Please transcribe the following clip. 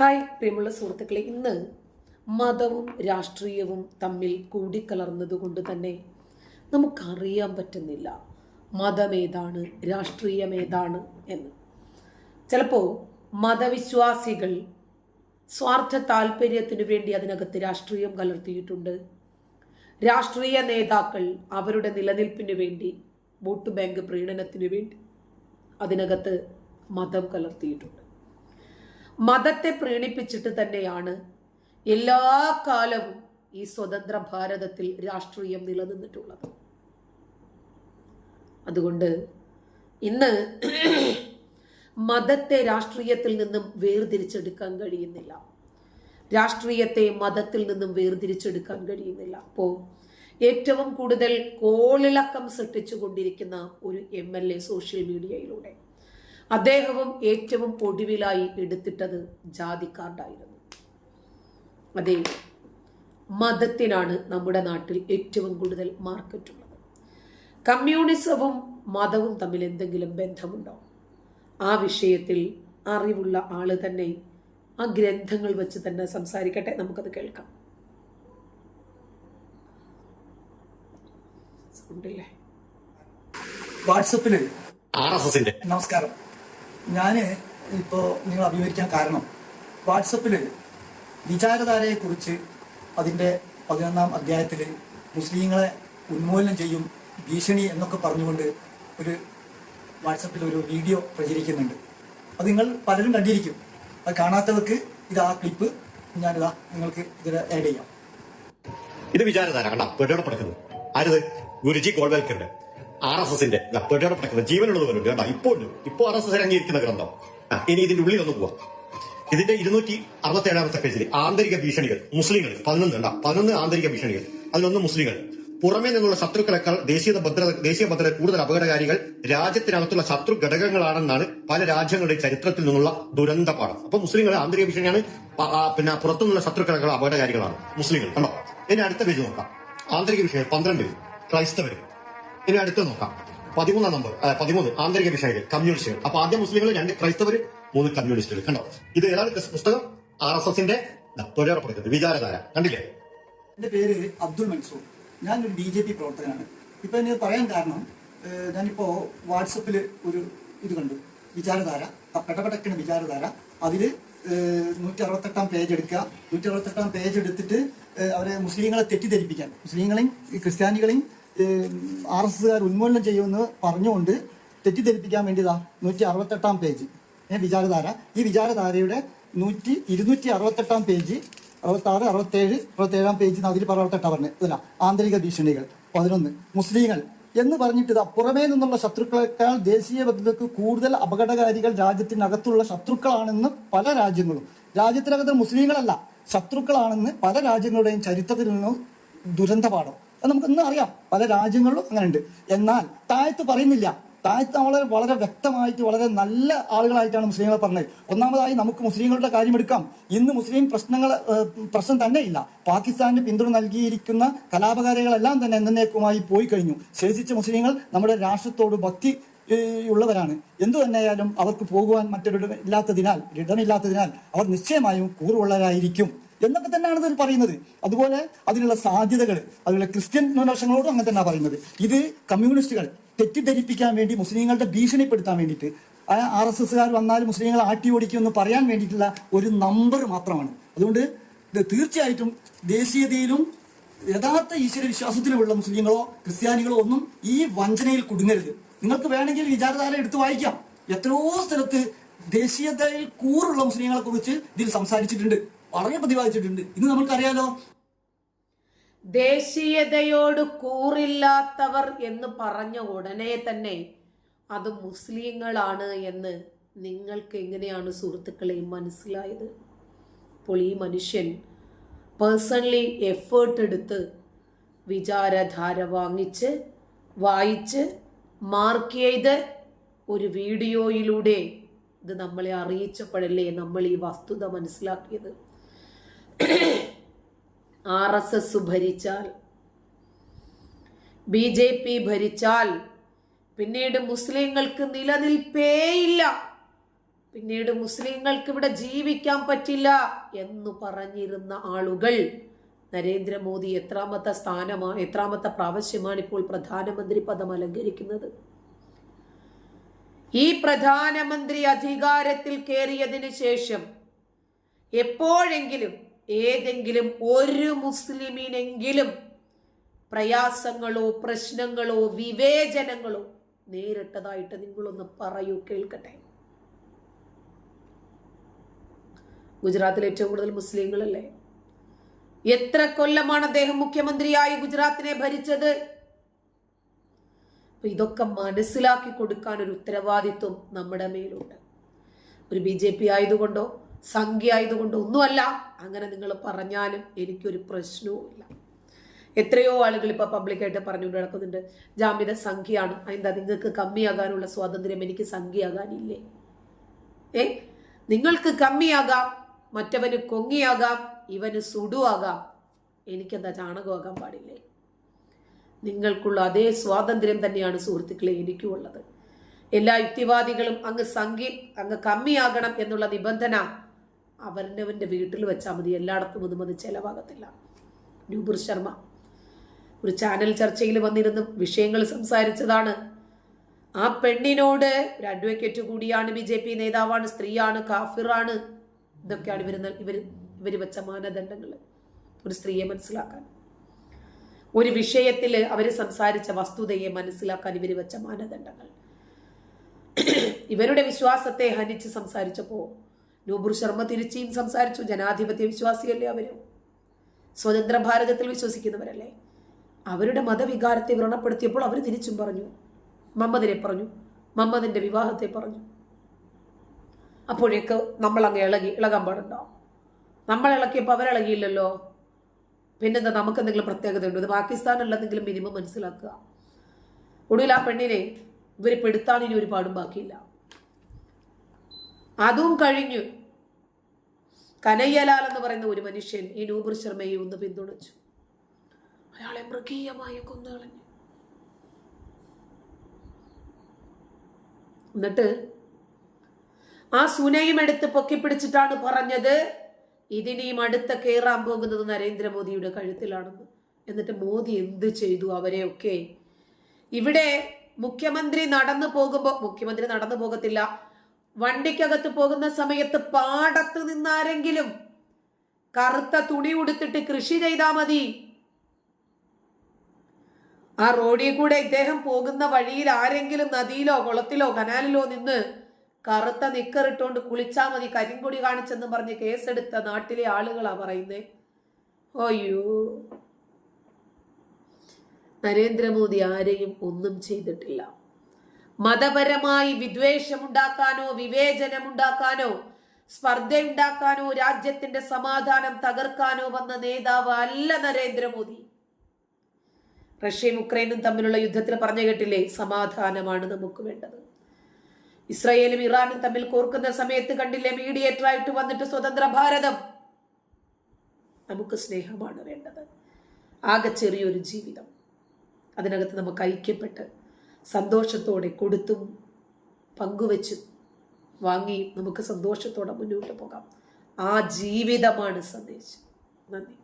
Hi പ്രിയമുള്ള സുഹൃത്തുക്കളെ. ഇന്ന് മതവും രാഷ്ട്രീയവും തമ്മിൽ കൂടിക്കലർന്നതുകൊണ്ട് തന്നെ നമുക്കറിയാൻ പറ്റുന്നില്ല മതമേതാണ് രാഷ്ട്രീയമേതാണ് എന്ന്. ചിലപ്പോൾ മതവിശ്വാസികൾ സ്വാർത്ഥ താല്പര്യത്തിനു വേണ്ടി അതിനകത്ത് രാഷ്ട്രീയം കലർത്തിയിട്ടുണ്ട്. രാഷ്ട്രീയ നേതാക്കൾ അവരുടെ നിലനിൽപ്പിനു വേണ്ടി വോട്ട് ബാങ്ക് പ്രീണനത്തിനു വേണ്ടി അതിനകത്ത് മതം കലർത്തിയിട്ടുണ്ട്. മതത്തെ പ്രീണിപ്പിച്ചിട്ട് തന്നെയാണ് എല്ലാ കാലവും ഈ സ്വതന്ത്ര ഭാരതത്തിൽ രാഷ്ട്രീയം നിലനിന്നിട്ടുള്ളത്. അതുകൊണ്ട് ഇന്ന് മതത്തെ രാഷ്ട്രീയത്തിൽ നിന്നും വേർതിരിച്ചെടുക്കാൻ കഴിയുന്നില്ല. രാഷ്ട്രീയത്തെ മതത്തിൽ നിന്നും വേർതിരിച്ചെടുക്കാൻ കഴിയുന്നില്ല. അപ്പോൾ ഏറ്റവും കൂടുതൽ കോളിളക്കം സൃഷ്ടിച്ചുകൊണ്ടിരിക്കുന്ന ഒരു എം എൽ എ സോഷ്യൽ മീഡിയയിലൂടെ അദ്ദേഹവും ഏറ്റവും ഒടുവിലായി എടുത്തിട്ടത് ജാതി കാർഡായിരുന്നു അതെ മതത്തിനാണ് നമ്മുടെ നാട്ടിൽ ഏറ്റവും കൂടുതൽ മാർക്കറ്റ് ഉള്ളത് കമ്മ്യൂണിസവും മതവും തമ്മിൽ എന്തെങ്കിലും ബന്ധമുണ്ടോ? ആ വിഷയത്തിൽ അറിവുള്ള ആൾ തന്നെ ആ ഗ്രന്ഥങ്ങൾ വെച്ച് തന്നെ സംസാരിക്കട്ടെ നമുക്കത് കേൾക്കാം. ഉണ്ടല്ലേ വാട്സപ്പിൽ ആർ എസ് എസിന്റെ. നമസ്കാരം. ഞാൻ ഇപ്പോ നിങ്ങൾ അഭിമുഖിക്കാൻ കാരണം വാട്സപ്പിൽ വിചാരധാരയെ കുറിച്ച് അതിന്റെ പതിനൊന്നാം അധ്യായത്തിൽ മുസ്ലിങ്ങളെ ഉന്മൂലനം ചെയ്യും ഭീഷണി എന്നൊക്കെ പറഞ്ഞുകൊണ്ട് ഒരു വാട്സപ്പിൽ ഒരു വീഡിയോ പ്രചരിക്കുന്നുണ്ട്. അത് നിങ്ങൾ പലരും കണ്ടിരിക്കും. അത് കാണാത്തവർക്ക് ഇത് ആ ക്ലിപ്പ് ഞാനിതാ നിങ്ങൾക്ക് ഇതിൽ ആഡ് ചെയ്യാം. ഇത് വിചാരധാര കണ്ട? പെട്ടോടെ പഠിക്കുന്നു ആരത്? ഗുരുജി കോൾവൽക്കറുടെ ആർ എസ് എസിന്റെ ജീവനുള്ളത് പോലും കണ്ട? ഇപ്പോൾ ഇപ്പോൾ ആർ എസ് എസ് അംഗീകരിക്കുന്ന ഗ്രന്ഥം ഇനി ഇതിന്റെ ഉള്ളിൽ ഒന്ന് പോവാം. ഇതിന്റെ ഇരുന്നൂറ്റി അറുപത്തി ഏഴാമത്തെ പേജിൽ ആന്തരിക ഭീഷണികൾ മുസ്ലിങ്ങൾ പതിനൊന്ന് കണ്ട? പതിനൊന്ന് ആന്തരിക ഭീഷണികൾ അതിലൊന്ന് മുസ്ലിങ്ങൾ. പുറമേ നിന്നുള്ള ശത്രുക്കളെക്കാൾ ദേശീയ ഭദ്രത ദേശീയ ഭദ്രത കൂടുതൽ അപകടകാരികൾ രാജ്യത്തിനകത്തുള്ള ശത്രു ഘടകങ്ങളാണെന്നാണ് പല രാജ്യങ്ങളുടെ ചരിത്രത്തിൽ നിന്നുള്ള ദുരന്ത പാഠം. അപ്പൊ മുസ്ലിങ്ങൾ ആന്തരിക ഭീഷണിയാണ് പിന്നെ പുറത്തുനിന്നുള്ള ശത്രുക്കളെക്കാൾ അപകടകാരികളാണ് മുസ്ലിങ്ങൾ കണ്ടോ? ഇനി അടുത്ത പേജ് നോക്കാം. ആന്തരിക വിഷയം പന്ത്രണ്ട് ക്രൈസ്തവർ ഇനി അടുത്ത് നോക്കാം. പതിമൂന്നാം നമ്പർ പതിമൂന്ന് ആന്തരിക വിഷയങ്ങൾ കമ്മ്യൂണിസ്റ്റുകൾ. അപ്പൊ ആദ്യം മുസ്ലിങ്ങൾ രണ്ട് ക്രൈസ്തവർ മൂന്ന് കമ്മ്യൂണിസ്റ്റുകൾ. കണ്ടോ? ഇത് ഏതാണ് പുസ്തകം? ആർ എസ് എസിന്റെ തൊഴിലുറപ്പെടുത്തുന്നത് വിചാരധാര. കണ്ടില്ലേ? എന്റെ പേര് അബ്ദുൾ മൻസൂർ ഞാനൊരു ബി ജെ പി പ്രവർത്തകനാണ്. ഇപ്പൊ എന്നെ പറയാൻ കാരണം ഞാനിപ്പോ വാട്സപ്പിൽ ഒരു ഇത് കണ്ടു. വിചാരധാര ആ പെടപെടക്കണ വിചാരധാര. അതിൽ നൂറ്റി അറുപത്തെട്ടാം പേജ് എടുക്കുക. നൂറ്റി അറുപത്തെട്ടാം പേജ് എടുത്തിട്ട് അവരെ മുസ്ലിങ്ങളെ തെറ്റിദ്ധരിപ്പിക്കാൻ. മുസ്ലിങ്ങളെയും ക്രിസ്ത്യാനികളെയും ആർ എസ് എസ്സുകാർ ഉന്മൂലനം ചെയ്യുമെന്ന് പറഞ്ഞുകൊണ്ട് തെറ്റിദ്ധരിപ്പിക്കാൻ വേണ്ടിയതാ നൂറ്റി അറുപത്തെട്ടാം പേജ് വിചാരധാര. ഈ വിചാരധാരയുടെ നൂറ്റി ഇരുന്നൂറ്റി അറുപത്തെട്ടാം പേജ് അറുപത്താറ് അറുപത്തേഴ് അറുപത്തേഴാം പേജ് അതിൽ അറുപത്തെട്ടാ പറഞ്ഞത് ഇതല്ല ആന്തരിക ഭീഷണികൾ. പതിനൊന്ന് മുസ്ലിങ്ങൾ. എന്ന് പറഞ്ഞിട്ട് പുറമേ നിന്നുള്ള ശത്രുക്കളെക്കാൾ ദേശീയ ബന്ധുക്കൾക്ക് കൂടുതൽ അപകടകാരികൾ രാജ്യത്തിനകത്തുള്ള ശത്രുക്കളാണെന്ന് പല രാജ്യങ്ങളും. രാജ്യത്തിനകത്ത് മുസ്ലിങ്ങളല്ല ശത്രുക്കളാണെന്ന് പല രാജ്യങ്ങളുടെയും ചരിത്രത്തിൽ നിന്നും ദുരന്ത പാഠം അത് നമുക്ക് ഇന്ന് അറിയാം. പല രാജ്യങ്ങളിലും അങ്ങനെയുണ്ട്. എന്നാൽ താഴത്ത് പറയുന്നില്ല. താഴത്ത് വളരെ വളരെ വ്യക്തമായിട്ട് വളരെ നല്ല ആളുകളായിട്ടാണ് മുസ്ലിങ്ങളെ പറഞ്ഞത്. ഒന്നാമതായി നമുക്ക് മുസ്ലിങ്ങളുടെ കാര്യം എടുക്കാം. ഇന്ന് മുസ്ലിം പ്രശ്നങ്ങൾ പ്രശ്നം തന്നെ ഇല്ല. പാകിസ്ഥാന് പിന്തുണ നൽകിയിരിക്കുന്ന കലാപകാരികളെല്ലാം തന്നെ എന്നേക്കുമായി പോയി കഴിഞ്ഞു. ശേഷിച്ച മുസ്ലിങ്ങൾ നമ്മുടെ രാഷ്ട്രത്തോട് ഭക്തി ഉള്ളവരാണ്. എന്തു തന്നെയായാലും അവർക്ക് പോകുവാൻ മറ്റൊരു ഇല്ലാത്തതിനാൽ ഇടമില്ലാത്തതിനാൽ അവർ നിശ്ചയമായും കൂറുള്ളവരായിരിക്കും. എന്നൊക്കെ തന്നെയാണ് ഇതിൽ പറയുന്നത്. അതുപോലെ അതിനുള്ള സാധ്യതകൾ അതുപോലെ ക്രിസ്ത്യൻ ന്യൂനപക്ഷങ്ങളോടും അങ്ങനെ തന്നെയാണ് പറയുന്നത്. ഇത് കമ്മ്യൂണിസ്റ്റുകൾ തെറ്റിദ്ധരിപ്പിക്കാൻ വേണ്ടി മുസ്ലിങ്ങളുടെ ഭീഷണിപ്പെടുത്താൻ വേണ്ടിയിട്ട് ആർ എസ് എസ്സുകാർ വന്നാൽ മുസ്ലിങ്ങളെ ആട്ടി ഓടിക്കുമെന്ന് പറയാൻ വേണ്ടിയിട്ടുള്ള ഒരു നമ്പർ മാത്രമാണ്. അതുകൊണ്ട് തീർച്ചയായിട്ടും ദേശീയതയിലും യഥാർത്ഥ ഈശ്വര വിശ്വാസത്തിലുമുള്ള മുസ്ലിങ്ങളോ ക്രിസ്ത്യാനികളോ ഒന്നും ഈ വഞ്ചനയിൽ കുടുങ്ങരുത്. നിങ്ങൾക്ക് വേണമെങ്കിൽ വിചാരധാര എടുത്ത് വായിക്കാം. എത്രയോ സ്ഥലത്ത് ദേശീയതയിൽ കൂറുള്ള മുസ്ലിങ്ങളെ കുറിച്ച് ഇതിൽ സംസാരിച്ചിട്ടുണ്ട്. വളരെ പ്രതിപാദിച്ചിട്ടുണ്ട്. ഇന്ന് നമുക്കറിയാലോ? ദേശീയതയോട് കൂറില്ലാത്തവർ എന്ന് പറഞ്ഞ ഉടനെ തന്നെ അത് മുസ്ലിങ്ങളാണ് എന്ന് നിങ്ങൾക്ക് എങ്ങനെയാണ് സുഹൃത്തുക്കളെ മനസ്സിലായത്? അപ്പോൾ ഈ മനുഷ്യൻ പേഴ്സണലി എഫേർട്ട് എടുത്ത് വിചാരധാര വാങ്ങിച്ച് വായിച്ച് മാർക്ക് ചെയ്ത് ഒരു വീഡിയോയിലൂടെ ഇത് നമ്മളെ അറിയിച്ചപ്പോഴല്ലേ നമ്മൾ ഈ വസ്തുത മനസ്സിലാക്കിയത്? ആർ എസ് എസ് ഭരിച്ചാൽ ബി ജെ പി ഭരിച്ചാൽ പിന്നീട് മുസ്ലിങ്ങൾക്ക് നിലനിൽപ്പേ ഇല്ല പിന്നീട് മുസ്ലിങ്ങൾക്ക് ഇവിടെ ജീവിക്കാൻ പറ്റില്ല എന്ന് പറഞ്ഞിരുന്ന ആളുകൾ നരേന്ദ്രമോദി എത്രാമത്തെ സ്ഥാനമാണ് എത്രാമത്തെ പ്രാവശ്യമാണ് ഇപ്പോൾ പ്രധാനമന്ത്രി പദം അലങ്കരിക്കുന്നത്. ഈ പ്രധാനമന്ത്രി അധികാരത്തിൽ കയറിയതിന് ശേഷം എപ്പോഴെങ്കിലും ഏതെങ്കിലും ഒരു മുസ്ലിമിനെങ്കിലും പ്രയാസങ്ങളോ പ്രശ്നങ്ങളോ വിവേചനങ്ങളോ നേരിട്ടതായിട്ട് നിങ്ങളൊന്ന് പറയൂ കേൾക്കട്ടെ. ഗുജറാത്തിൽ ഏറ്റവും കൂടുതൽ മുസ്ലിങ്ങളല്ലേ? എത്ര കൊല്ലമാണ് അദ്ദേഹം മുഖ്യമന്ത്രിയായി ഗുജറാത്തിനെ ഭരിച്ചത്? ഇതൊക്കെ മനസ്സിലാക്കി കൊടുക്കാൻ ഒരു ഉത്തരവാദിത്വം നമ്മുടെ മേലുണ്ട്. ഒരു ബി ജെ പി ആയതുകൊണ്ടോ സംഖ്യ ആയതുകൊണ്ട് ഒന്നുമല്ല. അങ്ങനെ നിങ്ങൾ പറഞ്ഞാലും എനിക്കൊരു പ്രശ്നവും ഇല്ല. എത്രയോ ആളുകൾ ഇപ്പൊ പബ്ലിക്കായിട്ട് പറഞ്ഞുകൊണ്ട് നടക്കുന്നുണ്ട്. ജാമ്യത സംഖ്യയാണ്. എന്താ നിങ്ങൾക്ക് കമ്മിയാകാനുള്ള സ്വാതന്ത്ര്യം എനിക്ക് സംഖ്യയാകാനില്ലേ? ഏ? നിങ്ങൾക്ക് കമ്മിയാകാം മറ്റവന് കൊങ്ങിയാകാം ഇവന് സുടുവാകാം. എനിക്കെന്താ ചാണകമാകാൻ പാടില്ലേ? നിങ്ങൾക്കുള്ള അതേ സ്വാതന്ത്ര്യം തന്നെയാണ് സുഹൃത്തുക്കളെ എനിക്കും ഉള്ളത്. എല്ലാ യുക്തിവാദികളും അങ്ങ് സംഖ്യ അങ്ങ് കമ്മിയാകണം എന്നുള്ള നിബന്ധന അവനവന്റെ വീട്ടിൽ വെച്ചാൽ മതി. എല്ലായിടത്തും ഒന്നും അത് ചിലവാകത്തില്ല. രൂപർ ശർമ്മ ഒരു ചാനൽ ചർച്ചയിൽ വന്നിരുന്ന്. വിഷയങ്ങൾ സംസാരിച്ചതാണ്. ആ പെണ്ണിനോട് ഒരു അഡ്വക്കേറ്റ് കൂടിയാണ് ബി ജെ പി നേതാവാണ്. സ്ത്രീയാണ് കാഫിറാണ്. ഇതൊക്കെയാണ് ഇവർ ഇവർ ഇവർ വെച്ച മാനദണ്ഡങ്ങൾ ഒരു സ്ത്രീയെ മനസ്സിലാക്കാൻ. ഒരു വിഷയത്തിൽ അവർ സംസാരിച്ച വസ്തുതയെ മനസ്സിലാക്കാൻ ഇവർ വെച്ച മാനദണ്ഡങ്ങൾ. ഇവരുടെ വിശ്വാസത്തെ ഹനിച്ച് സംസാരിച്ചപ്പോൾ നൂബുർ ശർമ്മ തിരുച്ചിയും സംസാരിച്ചു. ജനാധിപത്യ വിശ്വാസിയല്ലേ അവരും? സ്വതന്ത്ര ഭാരതത്തിൽ വിശ്വസിക്കുന്നവരല്ലേ? അവരുടെ മതവികാരത്തെ വ്രണപ്പെടുത്തിയപ്പോൾ അവർ തിരിച്ചും പറഞ്ഞു. മമ്മദിനെ പറഞ്ഞു. മമ്മദിന്റെ വിവാഹത്തെ പറഞ്ഞു. അപ്പോഴേക്ക് നമ്മൾ അങ്ങ് ഇളകി ഇളകാൻ പാടുണ്ടോ? നമ്മൾ ഇളക്കിയപ്പോൾ അവരിളകിയില്ലല്ലോ പിന്നെന്താ നമുക്ക് എന്തെങ്കിലും പ്രത്യേകത ഉണ്ടോ? ഇത് പാകിസ്ഥാനല്ലെന്നെങ്കിലും മിനിമം മനസ്സിലാക്കുക. ഒടുവിൽ ആ പെണ്ണിനെ ഇവർ പെടുത്താൻ ഇനി ഒരുപാടും ബാക്കിയില്ല. അതും കഴിഞ്ഞു കനയ്യലാൽ എന്ന് പറയുന്ന ഒരു മനുഷ്യൻ ഈ നൂബർ ശർമ്മയെ ഒന്ന് പിന്തുണച്ചു. അയാളെ മൃഗീയമായി കൊന്നു കളഞ്ഞു എന്നിട്ട് ആ സുനയും എടുത്ത് പൊക്കിപ്പിടിച്ചിട്ടാണ് പറഞ്ഞത് ഇതിനെയും അടുത്ത കയറാൻ പോകുന്നത് നരേന്ദ്രമോദിയുടെ കഴുത്തിലാണെന്ന്. എന്നിട്ട് മോദി എന്ത് ചെയ്തു അവരെയൊക്കെ? ഇവിടെ മുഖ്യമന്ത്രി നടന്നു പോകുമ്പോൾ മുഖ്യമന്ത്രി നടന്നു പോകത്തില്ല വണ്ടിക്കകത്ത് പോകുന്ന സമയത്ത് പാടത്ത് നിന്നാരെങ്കിലും കറുത്ത തുണി ഉടുത്തിട്ട് കൃഷി ചെയ്താൽ മതി. ആ റോഡിൽ കൂടെ ഇദ്ദേഹം പോകുന്ന വഴിയിൽ ആരെങ്കിലും നദിയിലോ കുളത്തിലോ കനാലിലോ നിന്ന് കറുത്ത നിക്കറിട്ടുകൊണ്ട് കുളിച്ചാൽ മതി കരിങ്കൊടി കാണിച്ചെന്ന് പറഞ്ഞ് കേസെടുത്ത നാട്ടിലെ ആളുകളാ പറയുന്നേ. അയ്യോ. നരേന്ദ്രമോദി ആരെയും ഒന്നും ചെയ്തിട്ടില്ല. മതപരമായി വിദ്വേഷമുണ്ടാക്കാനോ വിവേചനമുണ്ടാക്കാനോ സ്പർദ്ധയുണ്ടാക്കാനോ രാജ്യത്തിന്റെ സമാധാനം തകർക്കാനോ വന്ന നേതാവ് അല്ല നരേന്ദ്രമോദി. റഷ്യയും ഉക്രൈനും തമ്മിലുള്ള യുദ്ധത്തിൽ പറഞ്ഞു കേട്ടില്ലേ? സമാധാനമാണ് നമുക്ക് വേണ്ടത്. ഇസ്രയേലും ഇറാനും തമ്മിൽ കോർക്കുന്ന സമയത്ത് കണ്ടില്ലേ? മീഡിയേറ്ററായിട്ട് വന്നിട്ട് സ്വതന്ത്ര ഭാരതം. നമുക്ക് സ്നേഹമാണ് വേണ്ടത്. ആകെ ചെറിയൊരു ജീവിതം. അതിനകത്ത് നമുക്ക് ഐക്യപ്പെട്ട് സന്തോഷത്തോടെ കൊടുത്തും പങ്കുവെച്ചും വാങ്ങി നമുക്ക് സന്തോഷത്തോടെ മുന്നോട്ട് പോകാം. ആ ജീവിതമാണ് സന്ദേശം. നന്ദി.